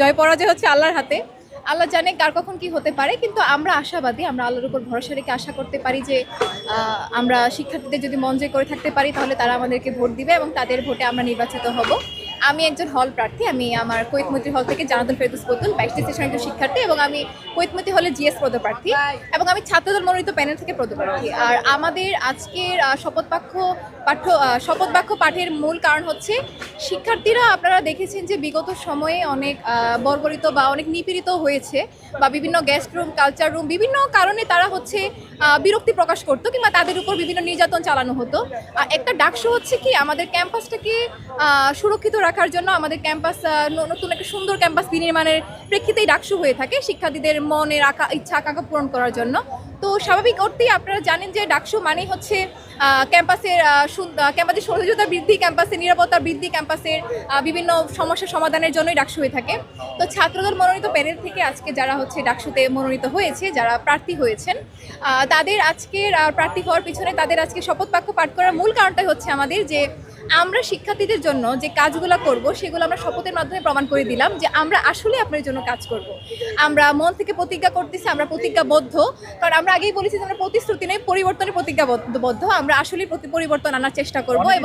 জয় পরাজয় হচ্ছে আল্লাহর হাতে। আল্লাহ জানে কার কখন কি হতে পারে, কিন্তু আমরা আশাবাদী, আমরা আল্লাহর উপর ভরসা রেখে আশা করতে পারি যে আমরা শিক্ষার্থীদের যদি মন করে থাকতে পারি, তাহলে তারা আমাদেরকে ভোট দিবে এবং তাদের ভোটে আমরা নির্বাচিত হব। আমি একজন হল প্রার্থী, আমি আমার কৈতমতি হল থেকে জানাতুল ফেরদুস বতুল বাইশটি সেশন একজন শিক্ষার্থী এবং আমি কৈতমতি হলে জিএস পদপ্রার্থী এবং আমি ছাত্রদল মনোনীত প্যানেল থেকে পদপ্রার্থী। আর আমাদের আজকের শপথ বাক্য পাঠ্য শপথ বাক্য পাঠের মূল কারণ হচ্ছে শিক্ষার্থীরা, আপনারা দেখেছেন যে বিগত সময়ে অনেক বর্বরিত বা অনেক নিপীড়িত হয়েছে বা বিভিন্ন গেস্ট রুম কালচার রুম বিভিন্ন কারণে তারা হচ্ছে বিরক্তি প্রকাশ করতো কিংবা তাদের উপর বিভিন্ন নির্যাতন চালানো হতো। একটা ডাকশো হচ্ছে কি, আমাদের ক্যাম্পাসটাকে সুরক্ষিত রাখার জন্য আমাদের ক্যাম্পাস নতুন একটা সুন্দর ক্যাম্পাস বিনির্মাণের প্রেক্ষিতেই ডাকশো হয়ে থাকে শিক্ষার্থীদের মনের আকা ইচ্ছা, আকাঙ্ক্ষা পূরণ করার জন্য। তো স্বাভাবিক অর্থেই আপনারা জানেন যে ডাকশো মানেই হচ্ছে ক্যাম্পাসের ক্যাম্পাসের সহযোগিতা বৃদ্ধি, ক্যাম্পাসের নিরাপত্তা বৃদ্ধি, ক্যাম্পাসের বিভিন্ন সমস্যা সমাধানের জন্যই ডাকসু হয়ে থাকে। তো ছাত্রদল মনোনীত প্যানেল থেকে আজকে যারা হচ্ছে ডাকসুতে মনোনীত হয়েছে, যারা প্রার্থী হয়েছেন তাদের আজকের প্রার্থী হওয়ার পিছনে তাদের আজকে শপথ বাক্য পাঠ করার মূল কারণটাই হচ্ছে আমাদের যে আমরা শিক্ষার্থীদের জন্য যে কাজগুলো করব সেগুলো আমরা শপথের মাধ্যমে প্রমাণ করে দিলাম যে আমরা আসলে আপনার জন্য কাজ করব। আমরা মন থেকে প্রতিজ্ঞা করতেছি আমরা প্রতিজ্ঞাবদ্ধ। কারণ আমরা আগেই বলেছি যে আমরা প্রতিশ্রুতি নেই পরিবর্তনের প্রতিজ্ঞাবদ্ধ আমরা আসলে প্রতি পরিবর্তন আনার চেষ্টা করব এবং